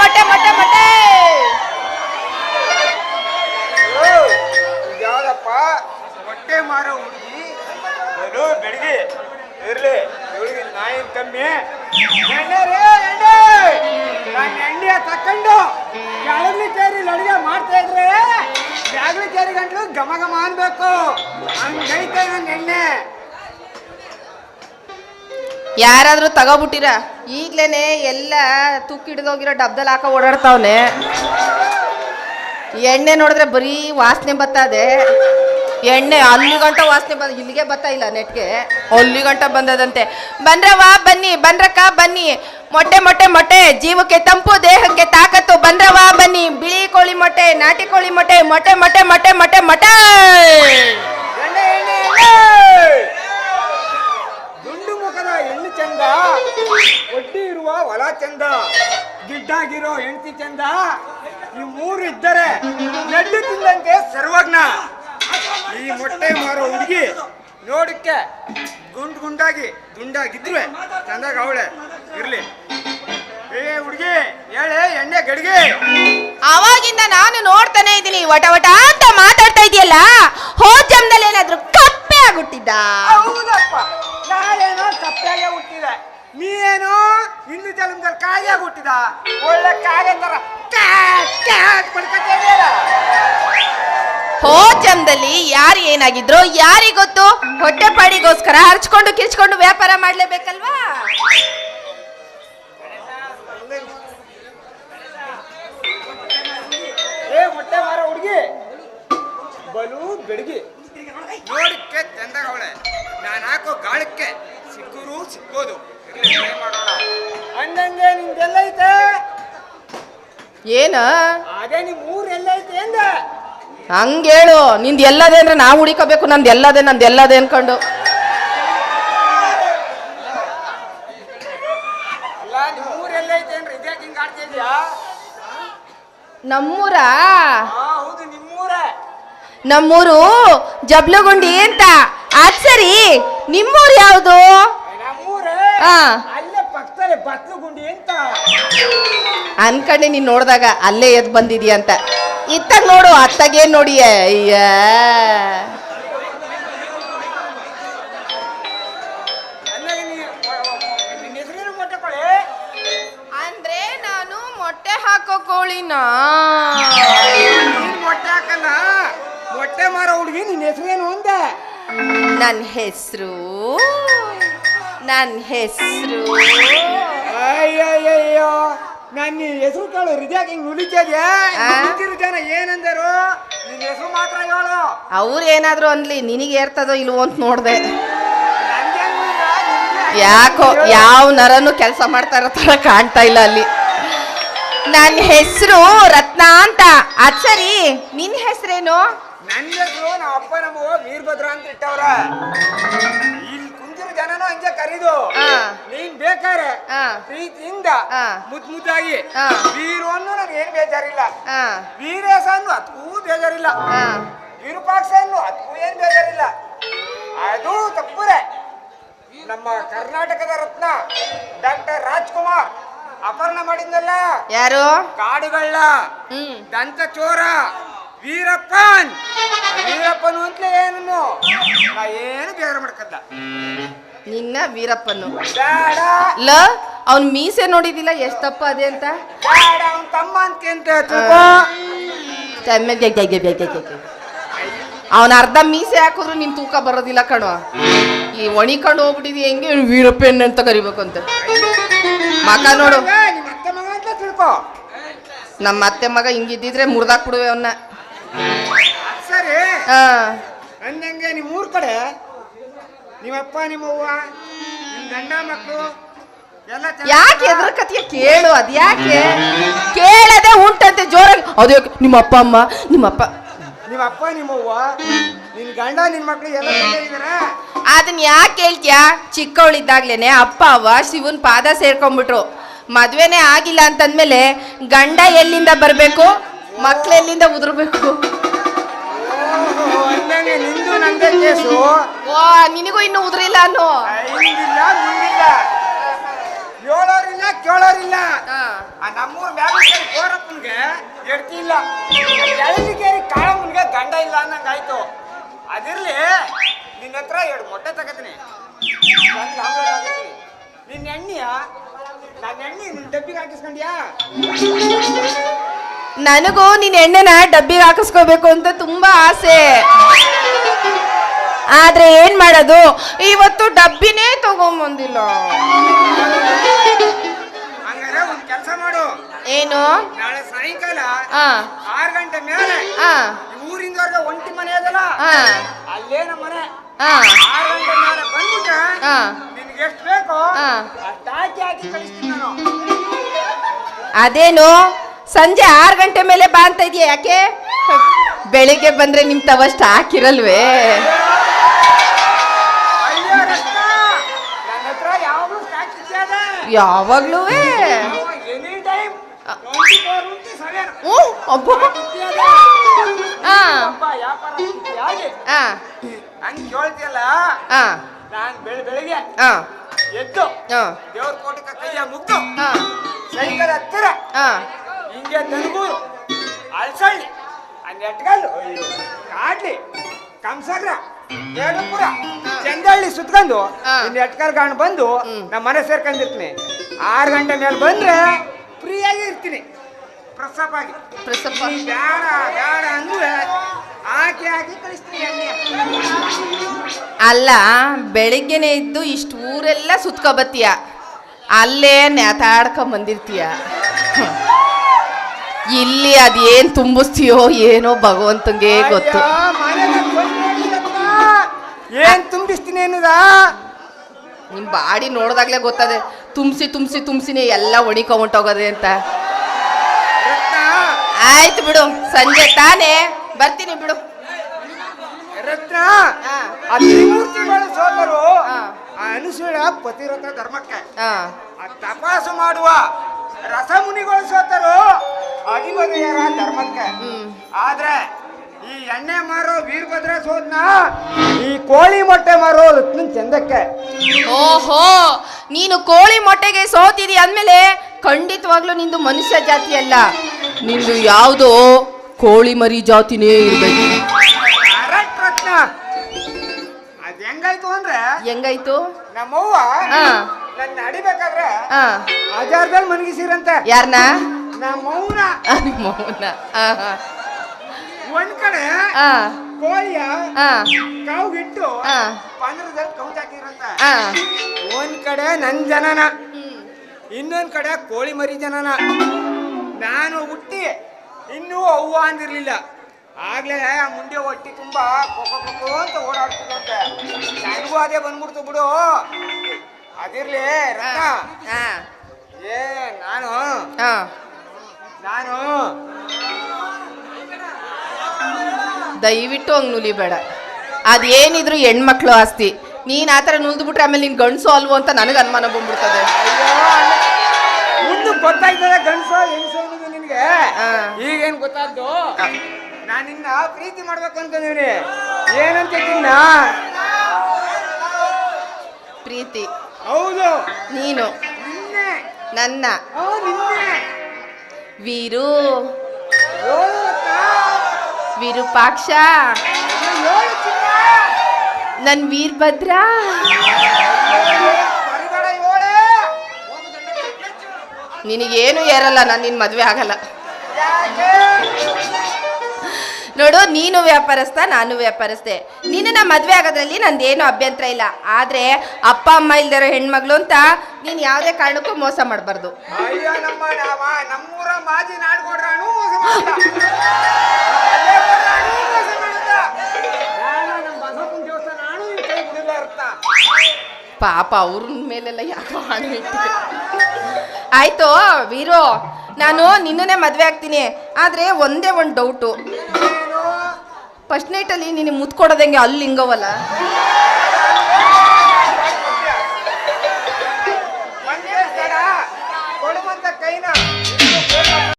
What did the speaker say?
ಮೊಟ್ಟೆ ಮೊಟ್ಟೆ ಮೊಟ್ಟೆ. ಯಾವ್ದಪ್ಪ ಹೊಟ್ಟೆ ಮಾರೋ ಹುಡುಗಿ. ಅದು ಬೆಳಗ್ಗೆ ಇರ್ಲಿ ಇವಳಿಗೆ ನಾಯಿ ಕಮ್ಮಿ. ಯಾರಾದ್ರೂ ತಗೋಬಿಟ್ಟಿರ? ಈಗ್ಲೇನೆ ಎಲ್ಲ ತುಕ್ಕಿಡ್ದೋಗಿರೋ ಡಬ್ದಲ್ಲಿ ಹಾಕೋ ಓಡಾಡ್ತಾವನೆ. ಎಣ್ಣೆ ನೋಡಿದ್ರೆ ಬರೀ ವಾಸನೆ ಬತ್ತಾದೆ ಎಣ್ಣೆ ಅಲ್ಲಿ ಗಂಟ ವಾಸನೆ ಬಂದ ಇಲ್ಲಿಗೆ ಬರ್ತಾ ಇಲ್ಲ ನೆಟ್ಗೆ. ಅಲ್ಲಿ ಗಂಟ ಬಂದದಂತೆ. ವಾ, ಬನ್ನಿ ಬಂದ್ರಕ್ಕ ಬನ್ನಿ. ಮೊಟ್ಟೆ ಮೊಟ್ಟೆ ಮೊಟ್ಟೆ. ಜೀವಕ್ಕೆ ತಂಪು, ದೇಹಕ್ಕೆ ತಾಕತ್ತು. ಬಂದ್ರವ ಬನ್ನಿ. ಬಿಳಿ ಕೋಳಿ ಮೊಟ್ಟೆ, ನಾಟಿ ಕೋಳಿ ಮೊಟ್ಟೆ. ಮೊಟ್ಟೆ ಮೊಟ್ಟೆ ಮೊಟ್ಟೆ ಮೊಟ್ಟೆ ಮೊಟ್ಟೆ! ಚಂದ? ಈ ಮೂರು ಇದ್ದರೆ ನಡ್ಡಿ ತಿಂದಂತೆ ಸರ್ವಜ್ಞ. ಈ ಮೊಟ್ಟೆ ಮಾರೋ ಹುಡುಗಿ ನೋಡಕ್ಕೆ ಗುಂಡ್ ಗುಂಡಾಗಿ ಗುಂಡಾಗಿದ್ರು. ಚಂದಾಗ ಅವಳೆ. ಇರ್ಲಿ. ಏ ಹುಡುಗಿ ಹೇಳೆ ಎಣ್ಣೆ ಗಡಿಗೆ. ಅವಾಗಿಂದ ನಾನು ನೋಡ್ತಾನೆ ಇದ್ದೀನಿ. ವಟ ವಟ ಅಂತ ಮಾತಾಡ್ತಾ ಇದೆಯಲ್ಲ ಹೋದ್ ಏನಾದ್ರು ಕಪ್ಪೆ ಆಗ್ಬಿಟ್ಟಿದ್ದ? ಹೌದಪ್ಪ. ಕಪ್ಪೆ ಕಪ್ಪಾಗೆ ಹುಟ್ಟಿದೆ ನೀ ಹಿಂದೂ ಕಾಯಿಯಾಗಿ ಹುಟ್ಟಿದ ಒಳ್ಳೆ ಕಾಗೆ ತರ ಪಡ್ಕೊತಿದೆಯಲ್ಲ. ಹೋದ್ ಯಾರು ಏನಾಗಿದ್ರು ಯಾರಿಗ್ ಗೊತ್ತು? ಹೊಟ್ಟೆ ಪಾಡಿಗೋಸ್ಕರ ಹರ್ಚ್ಕೊಂಡು ಕಿರ್ಚ್ಕೊಂಡು ವ್ಯಾಪಾರ ಮಾಡ್ಲೇಬೇಕಲ್ವಾ? ಏ ಮೊಟ್ಟೆ ಮಾರ ಹುಡುಗಿ. ಬಲು ಬೆಡಗಿ. ನೋಡಕ್ಕೆ ಚಂದಾಗ ಅವಳೆ ನಾನು ಹಾಕೋ ಗಾಳಕ್ಕೆ ಸಿಕ್ಕರು ಸಿಕ್ಕೋದು. ಇರ್ಲಿ, ಏನ್ ಮಾಡೋಣ ಅಂದಂಗೆ ನಿಂದೆಲ್ಲೈತೆ ಏನ? ಅದೇ ನಿಮ್ ಊರ್ ಎಲ್ಲೈತೆ ಅಂದೆ. ಹಂಗೇಳು ನಿಂದ ಎಲ್ಲದೇ ಅಂದ್ರೆ ನಾವು ಹುಡಿಕೋಬೇಕು ನಂದು ಎಲ್ಲದೆ ನಂದು ಎಲ್ಲದೇ ಅನ್ಕೊಂಡು. ಅಲ್ಲ ನಿಮ್ ಊರ್ ಎಲ್ಲೈತೆ ಅಂದ್ರೆ ಇದ್ಯಾಕೆ ಹಿಂಗ್ ಆಡ್ತಾ ಇದೀಯಾ? ನಮ್ಮೂರ? ಹಾ ಹೌದು ನಿಮ್ಮೂರೇ. ನಮ್ಮೂರು ಜಬ್ಲಗುಂಡಿ ಅಂತ. ಅದ್ ಸರಿ ನಿಮ್ಮೂರು ಯಾವುದು? ನಮ್ಮೂರೇ ಹಾ ಅಲ್ಲೇ ಪಕ್ಕದಲ್ಲಿ ಬತ್ಲು ಗುಂಡಿ ಅಂತ ಅನ್ಕಂಡೆ ನೀನ್ ನೋಡಿದಾಗ ಅಲ್ಲೇ ಎದ್ ಬಂದಿದೀಯ ಅಂತ. ಇತ್ತಾಗ ನೋಡು ಅತ್ತಾಗೇನ್ ನೋಡಿ ಅಯ್ಯ. ನೀ ಹೆಸರೇನು ಕೊಳೆ? ಅಂದ್ರೆ ನಾನು ಮೊಟ್ಟೆ ಹಾಕೋ ಕೋಳಿನ. ನೀನ್ ಮೊಟ್ಟೆ ಹಾಕಲ್ಲ. ಮೊಟ್ಟೆ ಮಾರೋ ಹುಡುಗಿ ನಿನ್ನ ಹೆಸರೇನು ಅಂದೆ? ನನ್ನ ಹೆಸರು ನನ್ನ ಹೆಸರು. ಅಯ್ಯಯ್ಯೋ ನನ್ನ ಹೆಸರು ಕೇಳು ಹೃದಯಕ್ಕೆ ಹಿಂಗ್ ಆ? ಜನ ಏನಂದರು? ನಿನ್ನ ಹೆಸರು ಮಾತ್ರ ಹೇಳು. ಅವ್ರು ಏನಾದ್ರು ಅನ್ಲಿ ನಿನಗೆ ಏರ್ತದೋ ಇಲ್ವೋ ಅಂತ ನೋಡ್ದೆ. ಯಾಕೋ. ಯಾವ ನರನು ಕೆಲಸ ಮಾಡ್ತಾ ಇರೋ ತರ ಕಾಣ್ತಾ ಇಲ್ಲ ಅಲ್ಲಿ. ನನ್ನ ಹೆಸರು ರತ್ನ ಅಂತ. ಅದ್ ಸರಿ ನಿನ್ ಹೆಸರೇನು? ನನ್ನ ಹೆಸರು ನಮ್ಮ ಅಪ್ಪ ನಮ್ಮ ವೀರಭದ್ರ ಅಂತ ಇಟ್ಟವ್ರ. ಇಲ್ಲಿ ಕುಂತಿರೋ ಜನನೂ ಹಂಗೆ ಕರೀದು. ಆ. ನೀನ್ ಬೇಕಾರೆ. ಪ್ರೀತಿಯಿಂದ. ಮುದ್ ಮುದ್ದಾಗಿ. ವೀರು ಅನ್ನು ನನಗೆ ಏನ್ ಬೇಜಾರಿಲ್ಲ. ವೀರೇಶ ಅನ್ನು ಅದಕ್ಕೂ ಬೇಜಾರಿಲ್ಲ. ಆ. ವಿರೂಪಾಕ್ಷ ಅನ್ನು ಅದಕ್ಕೂ ಏನ್ ಬೇಜಾರಿಲ್ಲ. ಅದು ತಪ್ಪುರೆ. ನಮ್ಮ ಕರ್ನಾಟಕದ ರತ್ನ ಡಾಕ್ಟರ್ ರಾಜ್ಕುಮಾರ್ ಅಪರ್ಣ ಮಾಡಿದ್ನಲ್ಲ. ಯಾರು? ಕಾಡುಗಳ್ಳ. ಹ್ಮ್. ದಂತ ಚೋರ ವೀರಪ್ಪನ್! ವೀರಪ್ಪನು ಅಂತಲೇ ಏನು ನಾ ಏನು ಬೇರೆ ಮಾಡ್ಕದ್ದ ನಿನ್ನ ವೀರಪ್ಪನು. ಬೇಡ! ಲ ಅವ್ನ್ ಮೀಸೆ ನೋಡಿದಿಲ್ಲ ಎಷ್ಟ್ ತಪ್ಪ ಅದೇ ಅಂತ? ಬೇಡ ಅವನ್ ತಮ್ಮ ಅಂತ ಅಂತ ತಿಳ್ಕೊ. ಅವನ ಅರ್ಧ ಮೀಸೆ ಹಾಕಿದ್ರು ನಿನ್ ತೂಕ ಬರೋದಿಲ್ಲ ಕಣೋ. ಈ ಒಣಿಕೊಂಡು ಹೋಗ್ಬಿಟ್ಟಿದ್ವಿ ಹೆಂಗೆ? ವೀರಪ್ಪನ್ ಅಂತ ಕರಿಬೇಕು ಅಂತ. ಮಗ ನೋಡು. ಏ, ನಿಮ್ಮ ಅತ್ತೆ ಮಗ ತಿಳ್ಕೊ. ನಮ್ಮ ಅತ್ತೆ ಮಗ ಹಿಂಗಿದ್ದಿದ್ರೆ ಮುರ್ದಾಕ್ಬಿಡುವೆ ಅವನ್ನ ಸರಿ. ಅಂದಂಗೆ ನಿಮ್ಮ ಊರ್ ಕಡೆ ನಿಮ್ಮಪ್ಪ ನಿಮ್ಮವ್ವ ನಿಮ್ ಗಂಡ ಮಕ್ಕಳು ಎಲ್ಲ ಯಾಕೆ ಯಾಕೆ ಎದ್ರಕತಿಯ ಕೇಳು ಅದ್ ಯಾಕೆ? ಕೇಳದೆ ಉಂಟಂತೆ ಜೋರಾಗಿ. ಅದು ಯಾಕೆ? ನಿಮ್ಮ ಅಪ್ಪ ಅಮ್ಮ ನಿಮ್ಮಪ್ಪ. ನಿಮ್ಮ ಅಪ್ಪ ನಿಮ್ಮವ್ವ ನಿನ್ ಗಂಡ ನಿನ್ ಮಕ್ಳು ಎಲ್ಲ ಅದನ್ ಅದನ್ನ ಯಾಕೆ ಹೇಳ್ತೀಯಾ ಚಿಕ್ಕವಳಿದ್ದಾಗ್ಲೇನೆ ಅಪ್ಪ ಅವ್ವ ಶಿವನ್ ಪಾದ ಸೇರ್ಕೊಂಡ್ಬಿಟ್ರು. ಮದ್ವೆನೇ ಆಗಿಲ್ಲ ಅಂತಂದ್ಮೇಲೆ ಗಂಡ ಎಲ್ಲಿಂದ ಬರ್ಬೇಕು? ಮಕ್ಳು ಎಲ್ಲಿಂದ ಉದುರ್ಬೇಕು? ಅಂದಂಗೆ ನಿಂದು ನಂದೇ ಕೇಸು. ಓ ನಿನಗೂ ಇನ್ನು ಉದುರಿಲ್ಲ ಅನ್ನೋ? ಹಿಂದಿಲ್ಲ ಮುಂದಿಲ್ಲ ಹೇಳೋರಿಲ್ಲ ಕೇಳೋರಿಲ್ಲ ಆ ನಮ್ಮೂರ್ ಮ್ಯಾಗ ಹೆಡ್ತಿ ಇಲ್ಲ. ಎಳದಿಗೇರಿ ಕಾಳಮ್ಮನ್ಗೆ ಗಂಡ ಇಲ್ಲ ಅನ್ನಂಗಾಯ್ತು. ಅದಿರ್ಲಿ ನಿನ್ನ ಹತ್ರ ಎರಡು ಮೊಟ್ಟೆ ತಗತೀನಿ. ನಿನ್ನ ಎಣ್ಣೆಯ? ನನ್ನ ಎಣ್ಣೆ ನಿನ್ನ ಡಬ್ಬಿಗೆ ಹಾಕಿಸ್ಕೊಂಡ್ಯಾ? ನನಗೂ ನಿನ್ನ ಎಣ್ಣೆನ ಡಬ್ಬಿಗೆ ಹಾಕಿಸ್ಕೋಬೇಕು ಅಂತ ತುಂಬಾ ಆಸೆ. ಆದ್ರೆ ಏನ್ ಮಾಡೋದು? ಇವತ್ತು ಡಬ್ಬಿನೇ ತಗೊಂಬಂದಿಲ್ಲ. ಕೆಲಸ ಮಾಡು. ಏನು? ನಾಳೆ ಸಾಯಂಕಾಲ ಆ. ಆರು ಗಂಟೆ ಮೇಲೆ ಆ. ಈ ಊರಿಂದವರೆಗೆ ಒಂಟಿ ಮನೆ ಅದಲ್ಲ? ಆ. ಅಲ್ಲೇ ನಮ್ಮ ಮನೆ. ಆ. ಆರು ಗಂಟೆ ಮೇಲೆ ಬಂದ್ಬಿಟ್ರೆ ಆ. ನಿನ್ಗೆ ಎಷ್ಟು ಬೇಕೋ ಆ. ಅಷ್ಟು ಹಾಕಿ ಹಾಕಿ ಕಳಿಸ್ತೀನಿ ನಾನು. ಅದೇನು? ಸಂಜೆ ಆರು ಗಂಟೆ ಮೇಲೆ ಬಾ ಅಂತ ಇದೆಯಾ? ಯಾಕೆ? ಬೆಳಿಗ್ಗೆ ಬಂದ್ರೆ ನಿಮ್ ತವಷ್ಟು ಹಾಕಿರಲ್ವೇ ಯಾವಾಗಲೂ ಬೆಳಿಗ್ಗೆ ಎದ್ದು ದೇವ್ರ ಕೈಯ ಮುಗ್ದು ಸೈಕಲ್ ಹತ್ತಿರ ಹಿಂಗೆ ದನಗೂರು ಅಲ್ಸಳ್ಳಿ ಆ ನೆಟ್ಗಲ್ಲು ಕಾಡ್ಲಿ. ಕಂಸಗ್ರ ಯಡಪುರ ಚಂದಳ್ಳಿ ಸುತ್ಕೊಂಡು ಇನ್ನು ಎಟ್ಕರ್ ನೆಟ್ಕರ್ಗಾಣ್ ಬಂದು. ನಮ್ಮ ಮನೆ ಸೇರ್ಕೊಂಡಿರ್ತೀನಿ ಆರು ಗಂಟೆ ಮೇಲೆ ಬಂದ್ರೆ ಫ್ರೀಯಾಗಿ ಇರ್ತೀನಿ. ಪ್ರಸಾಪ್ ಆಗಿ. ಪ್ರಸಪ್ಪ ನೀ ಬೇಡ ಬೇಡ ಅಂದ್ರೆ ಹಾಕಿ ಹಾಕಿ ಕಳಿಸ್ತೀನಿ ಅಲ್ಲ ಬೆಳಿಗ್ಗೆನೆ ಇದ್ದು ಇಷ್ಟು ಊರೆಲ್ಲ ಸುತ್ಕೊಬತ್ತೀಯ. ಅಲ್ಲೇ ನೆತಾಡ್ಕೊಂಡ್ ಬಂದಿರ್ತೀಯ ಹ್ಮ್. ಇಲ್ಲಿ ಅದೇನ್ ತುಂಬಿಸ್ತೀಯೋ ಏನೋ ಭಗವಂತಂಗೆ ಗೊತ್ತು. ಏನ್ ತುಂಬಿಸ್ತೀನಿ ಅನ್ನೋದ ನಿಮ್ ಬಾಡಿ ನೋಡ್ದಾಗ್ಲೇ ಗೊತ್ತದೆ. ತುಂಬಿಸಿ ತುಂಬಿಸಿ ತುಂಬಿಸಿನೇ ಎಲ್ಲ ಹೊಡಿಕೊಂಬಿಟ್ಟೋಗೋದೆ ಅಂತ. ಆಯ್ತು ಬಿಡು ಸಂಜೆ ತಾನೇ. ಬರ್ತೀನಿ ಬಿಡು. ರತ್ನ ಆ, ಆ ತ್ರಿಮೂರ್ತಿಗಳು ಸೋದರು ಆ. ಆ ಅನುಸೂಯ ಧರ್ಮಕ್ಕೆ. ಆ ತಪಾಸು ಮಾಡುವ ರಸಮುನಿಗಳು ಸೋತರು. ಅಧಿಪತಿಯರ ಧರ್ಮಕ್ಕೆ. ಆದ್ರೆ ಈ ಎಣ್ಣೆ ಮಾರೋ ವೀರಭದ್ರ ಸೋದ್ನ ಈ ಕೋಳಿ ಮೊಟ್ಟೆ ಮಾರೋ ಲಕ್ಷ್ಮಣ್ ಚಂದಕ್ಕೆ. ಓಹೋ ನೀನು ಕೋಳಿ ಮೊಟ್ಟೆಗೆ ಸೋತಿದಿ ಅಂದ್ಮೇಲೆ ಖಂಡಿತವಾಗ್ಲೂ ನಿಂದು ಮನುಷ್ಯ ಜಾತಿ ಅಲ್ಲ. ನಿಂದು ಯಾವುದೋ ಕೋಳಿ ಮರಿ ಜಾತಿನೇ ಇರ್ಬೇಕು. ಕರೆಕ್ಟ್ ರತ್ನ. ಅದ್ ಹೆಂಗಾಯ್ತು ಅಂದ್ರೆ ಹೆಂಗಾಯ್ತು? ನಮ್ಮವ್ವ. ನನ್ನ ನಡಿಬೇಕಾದ್ರೆ ಆ ಆಜಾರದಲ್ಲಿ ಮನಗಿಸಿರಂತೆ ಯಾರನ್ನ ನಮ್ಮವ್ವನ ಮೌನ. ಒಂದ್ ಕಡೆ ಆ. ಕೋಳಿಯ ಆ. ಕಾವ್ಗಿಟ್ಟು ಆ. ಪಂದ್ರದಲ್ಲಿ ಕೌಚಾಕಿರಂತ ಆ. ಒಂದ್ ಕಡೆ ನನ್ ಜನನ. ಇನ್ನೊಂದ್ ಕಡೆ ಕೋಳಿ ಮರಿ ಜನನ. ನಾನು ಹುಟ್ಟಿ ಇನ್ನೂ ಅವ್ವ ಅಂದಿರ್ಲಿಲ್ಲ. ಆಗ್ಲೇ ಆ ಮುಂದೆ ಹೊಟ್ಟಿ ತುಂಬಾ ಕೊಕ್ಕೊ ಕೊಕ್ಕೊ ಅಂತ ಓಡಾಡ್ತಿದಂತೆ ನನಗೂ ಅದೇ ಬಂದ್ಬಿಡ್ತು ಬಿಡು. ಅದಿರ್ಲಿ ರತ್ನ. ಏ ನಾನು ದಯವಿಟ್ಟು ಹಂಗೆ ನುಲಿಬೇಡ. ಅದೇನಿದ್ರು ಹೆಣ್ಮಕ್ಳು ಆಸ್ತಿ. ನೀನ್ ಆ ಥರ ನುಲ್ದ್ಬಿಟ್ರೆ ಆಮೇಲೆ ನೀನ್ ಗಂಡಸು ಅಲ್ವೋ ಅಂತ ನನಗೆ ಅನುಮಾನ ಬಂದ್ಬಿಡ್ತದೆ. ಮುಂದೆ ಗೊತ್ತಾಯ್ತದೆ ಗಂಡಸು ಹೆಂಗಸೋ ಅನ್ನೋದು ನಿನಗೆ. ಈಗೇನ್ ಗೊತ್ತಾದ್ದು? ನಾನು ನಿನ್ನ ಪ್ರೀತಿ ಮಾಡ್ಬೇಕು ಅನ್ಕೊಂಡಿವ್ನಿ ಏನಂತ ತಿನ್ನ ಪ್ರೀತಿ. ಹೌದು. ನೀನು. ನನ್ನ. ನಿನ್ನೆ. ವೀರು. ವೀರು ಪಾಕ್ಷ ವಿರೂಪಾಕ್ಷ. ನನ್ ವೀರಭದ್ರ. ನಿನಗೇನು ಏರಲ್ಲ ನಾನು ನಿನ್ನ ಮದುವೆ ಆಗಲ್ಲ? ನೋಡು ನೀನು ವ್ಯಾಪಾರಸ್ಥ ನಾನು ವ್ಯಾಪಾರಸ್ಥೆ. ನಿನ್ನ ಮದುವೆ ಆಗೋದ್ರಲ್ಲಿ ನಂದೇನು ಅಭ್ಯಂತರ ಇಲ್ಲ. ಆದ್ರೆ ಅಪ್ಪ ಅಮ್ಮ ಇಲ್ದಿರೋ ಹೆಣ್ಮಗಳು ಅಂತ ನೀನು ಯಾವುದೇ ಕಾರಣಕ್ಕೂ ಮೋಸ ಮಾಡಬಾರ್ದು. ಪಾಪ ಅವ್ರ ಮೇಲೆಲ್ಲ ಯಾಕೋ ಹಣೆ ಆಯ್ತೋ ವೀರು ನಾನು ನಿನ್ನನ್ನೇ ಮದ್ವೆ ಆಗ್ತೀನಿ. ಆದ್ರೆ ಒಂದೇ ಒಂದು ಡೌಟು ಫಸ್ಟ್ ನೈಟಲ್ಲಿ ನಿನಗೆ ಮುತ್ಕೊಡೋದಂಗೆ ಅಲ್ಲಿ ಹಿಂಗವಲ್ಲ